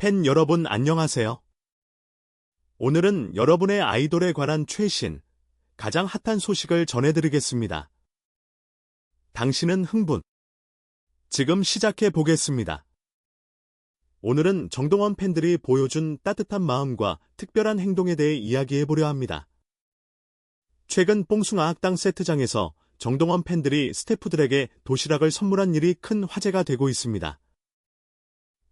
팬 여러분 안녕하세요. 오늘은 여러분의 아이돌에 관한 최신, 가장 핫한 소식을 전해드리겠습니다. 당신은 흥분. 지금 시작해 보겠습니다. 오늘은 정동원 팬들이 보여준 따뜻한 마음과 특별한 행동에 대해 이야기해 보려 합니다. 최근 뽕숭아 학당 세트장에서 정동원 팬들이 스태프들에게 도시락을 선물한 일이 큰 화제가 되고 있습니다.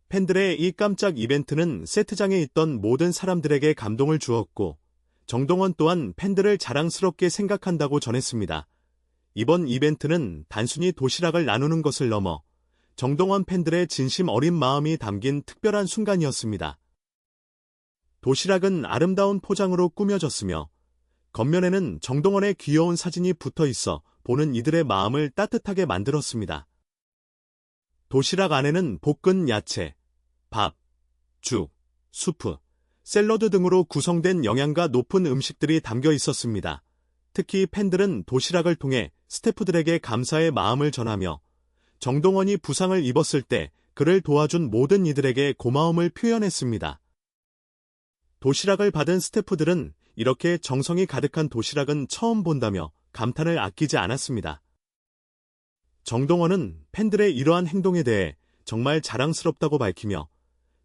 팬들의 이 깜짝 이벤트는 세트장에 있던 모든 사람들에게 감동을 주었고, 정동원 또한 팬들을 자랑스럽게 생각한다고 전했습니다. 이번 이벤트는 단순히 도시락을 나누는 것을 넘어 정동원 팬들의 진심 어린 마음이 담긴 특별한 순간이었습니다. 도시락은 아름다운 포장으로 꾸며졌으며 겉면에는 정동원의 귀여운 사진이 붙어 있어 보는 이들의 마음을 따뜻하게 만들었습니다. 도시락 안에는 볶은 야채, 밥, 죽, 수프, 샐러드 등으로 구성된 영양가 높은 음식들이 담겨 있었습니다. 특히 팬들은 도시락을 통해 스태프들에게 감사의 마음을 전하며 정동원이 부상을 입었을 때 그를 도와준 모든 이들에게 고마움을 표현했습니다. 도시락을 받은 스태프들은 이렇게 정성이 가득한 도시락은 처음 본다며 감탄을 아끼지 않았습니다. 정동원은 팬들의 이러한 행동에 대해 정말 자랑스럽다고 밝히며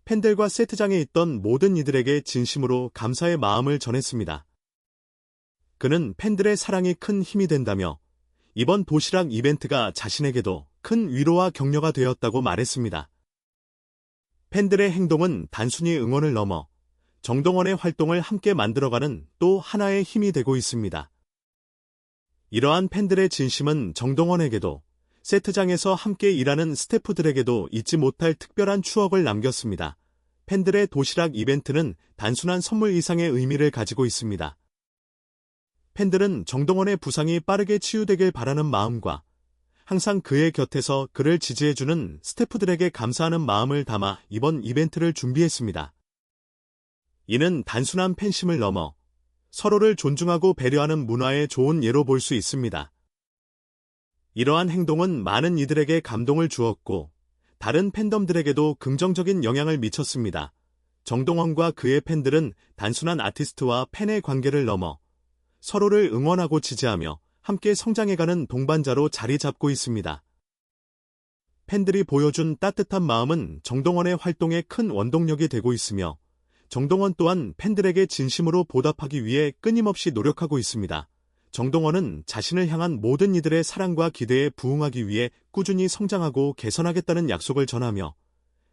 팬들과 세트장에 있던 모든 이들에게 진심으로 감사의 마음을 전했습니다. 그는 팬들의 사랑이 큰 힘이 된다며 이번 도시락 이벤트가 자신에게도 큰 위로와 격려가 되었다고 말했습니다. 팬들의 행동은 단순히 응원을 넘어 정동원의 활동을 함께 만들어가는 또 하나의 힘이 되고 있습니다. 이러한 팬들의 진심은 정동원에게도 세트장에서 함께 일하는 스태프들에게도 잊지 못할 특별한 추억을 남겼습니다. 팬들의 도시락 이벤트는 단순한 선물 이상의 의미를 가지고 있습니다. 팬들은 정동원의 부상이 빠르게 치유되길 바라는 마음과 항상 그의 곁에서 그를 지지해주는 스태프들에게 감사하는 마음을 담아 이번 이벤트를 준비했습니다. 이는 단순한 팬심을 넘어 서로를 존중하고 배려하는 문화의 좋은 예로 볼 수 있습니다. 이러한 행동은 많은 이들에게 감동을 주었고 다른 팬덤들에게도 긍정적인 영향을 미쳤습니다. 정동원과 그의 팬들은 단순한 아티스트와 팬의 관계를 넘어 서로를 응원하고 지지하며 함께 성장해가는 동반자로 자리 잡고 있습니다. 팬들이 보여준 따뜻한 마음은 정동원의 활동에 큰 원동력이 되고 있으며 정동원 또한 팬들에게 진심으로 보답하기 위해 끊임없이 노력하고 있습니다. 정동원은 자신을 향한 모든 이들의 사랑과 기대에 부응하기 위해 꾸준히 성장하고 개선하겠다는 약속을 전하며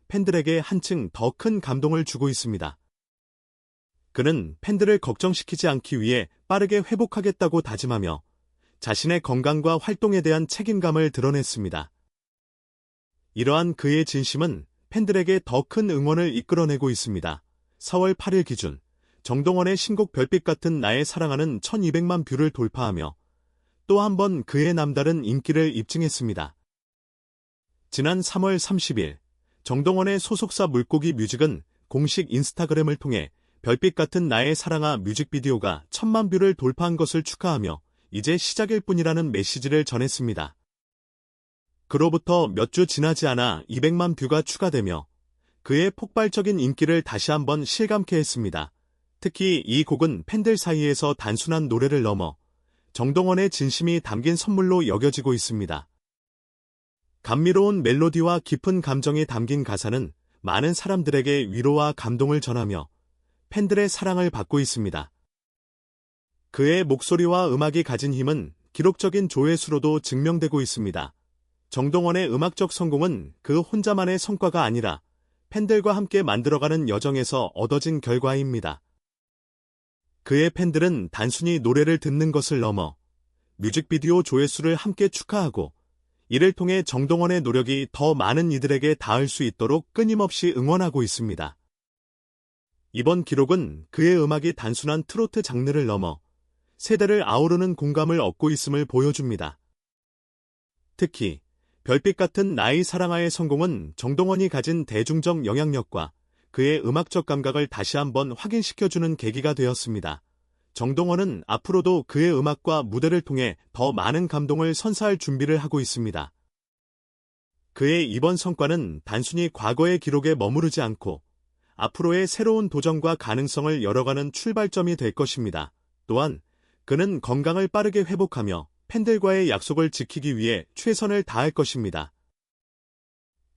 팬들에게 한층 더 큰 감동을 주고 있습니다. 그는 팬들을 걱정시키지 않기 위해 빠르게 회복하겠다고 다짐하며 자신의 건강과 활동에 대한 책임감을 드러냈습니다. 이러한 그의 진심은 팬들에게 더 큰 응원을 이끌어내고 있습니다. 4월 8일 기준 정동원의 신곡 별빛 같은 나의 사랑하는 1200만 뷰를 돌파하며 또 한 번 그의 남다른 인기를 입증했습니다. 지난 3월 30일 정동원의 소속사 물고기 뮤직은 공식 인스타그램을 통해 별빛 같은 나의 사랑아 뮤직비디오가 천만 뷰를 돌파한 것을 축하하며 이제 시작일 뿐이라는 메시지를 전했습니다. 그로부터 몇 주 지나지 않아 200만 뷰가 추가되며 그의 폭발적인 인기를 다시 한번 실감케 했습니다. 특히 이 곡은 팬들 사이에서 단순한 노래를 넘어 정동원의 진심이 담긴 선물로 여겨지고 있습니다. 감미로운 멜로디와 깊은 감정이 담긴 가사는 많은 사람들에게 위로와 감동을 전하며 팬들의 사랑을 받고 있습니다. 그의 목소리와 음악이 가진 힘은 기록적인 조회수로도 증명되고 있습니다. 정동원의 음악적 성공은 그 혼자만의 성과가 아니라 팬들과 함께 만들어가는 여정에서 얻어진 결과입니다. 그의 팬들은 단순히 노래를 듣는 것을 넘어 뮤직비디오 조회수를 함께 축하하고 이를 통해 정동원의 노력이 더 많은 이들에게 닿을 수 있도록 끊임없이 응원하고 있습니다. 이번 기록은 그의 음악이 단순한 트로트 장르를 넘어 세대를 아우르는 공감을 얻고 있음을 보여줍니다. 특히 별빛 같은 나의 사랑아의 성공은 정동원이 가진 대중적 영향력과 그의 음악적 감각을 다시 한번 확인시켜주는 계기가 되었습니다. 정동원은 앞으로도 그의 음악과 무대를 통해 더 많은 감동을 선사할 준비를 하고 있습니다. 그의 이번 성과는 단순히 과거의 기록에 머무르지 않고 앞으로의 새로운 도전과 가능성을 열어가는 출발점이 될 것입니다. 또한 그는 건강을 빠르게 회복하며 팬들과의 약속을 지키기 위해 최선을 다할 것입니다.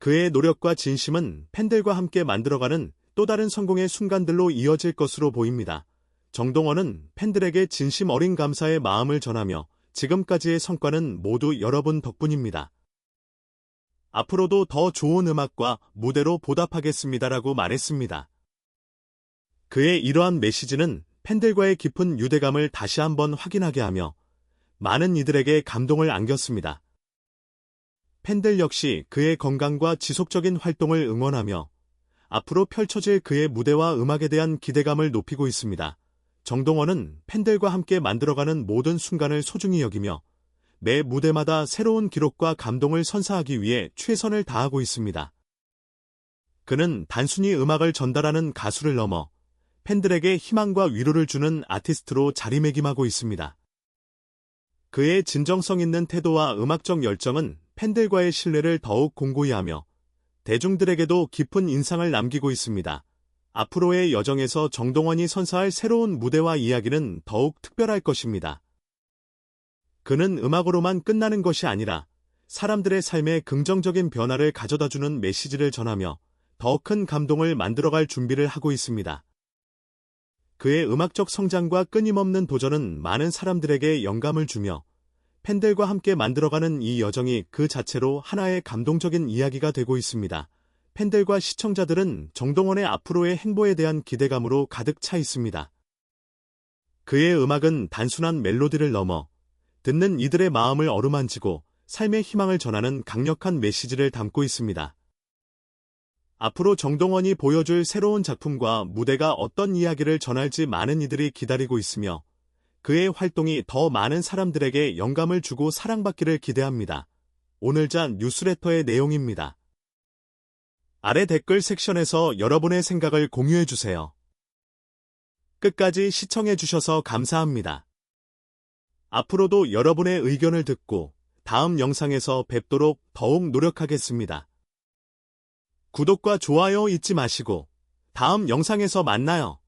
그의 노력과 진심은 팬들과 함께 만들어가는 또 다른 성공의 순간들로 이어질 것으로 보입니다. 정동원은 팬들에게 진심 어린 감사의 마음을 전하며 지금까지의 성과는 모두 여러분 덕분입니다. 앞으로도 더 좋은 음악과 무대로 보답하겠습니다라고 말했습니다. 그의 이러한 메시지는 팬들과의 깊은 유대감을 다시 한번 확인하게 하며 많은 이들에게 감동을 안겼습니다. 팬들 역시 그의 건강과 지속적인 활동을 응원하며 앞으로 펼쳐질 그의 무대와 음악에 대한 기대감을 높이고 있습니다. 정동원은 팬들과 함께 만들어가는 모든 순간을 소중히 여기며 매 무대마다 새로운 기록과 감동을 선사하기 위해 최선을 다하고 있습니다. 그는 단순히 음악을 전달하는 가수를 넘어 팬들에게 희망과 위로를 주는 아티스트로 자리매김하고 있습니다. 그의 진정성 있는 태도와 음악적 열정은 팬들과의 신뢰를 더욱 공고히 하며 대중들에게도 깊은 인상을 남기고 있습니다. 앞으로의 여정에서 정동원이 선사할 새로운 무대와 이야기는 더욱 특별할 것입니다. 그는 음악으로만 끝나는 것이 아니라 사람들의 삶에 긍정적인 변화를 가져다주는 메시지를 전하며 더 큰 감동을 만들어갈 준비를 하고 있습니다. 그의 음악적 성장과 끊임없는 도전은 많은 사람들에게 영감을 주며 팬들과 함께 만들어가는 이 여정이 그 자체로 하나의 감동적인 이야기가 되고 있습니다. 팬들과 시청자들은 정동원의 앞으로의 행보에 대한 기대감으로 가득 차 있습니다. 그의 음악은 단순한 멜로디를 넘어 듣는 이들의 마음을 어루만지고 삶의 희망을 전하는 강력한 메시지를 담고 있습니다. 앞으로 정동원이 보여줄 새로운 작품과 무대가 어떤 이야기를 전할지 많은 이들이 기다리고 있으며 그의 활동이 더 많은 사람들에게 영감을 주고 사랑받기를 기대합니다. 오늘자 뉴스레터의 내용입니다. 아래 댓글 섹션에서 여러분의 생각을 공유해 주세요. 끝까지 시청해 주셔서 감사합니다. 앞으로도 여러분의 의견을 듣고 다음 영상에서 뵙도록 더욱 노력하겠습니다. 구독과 좋아요 잊지 마시고 다음 영상에서 만나요.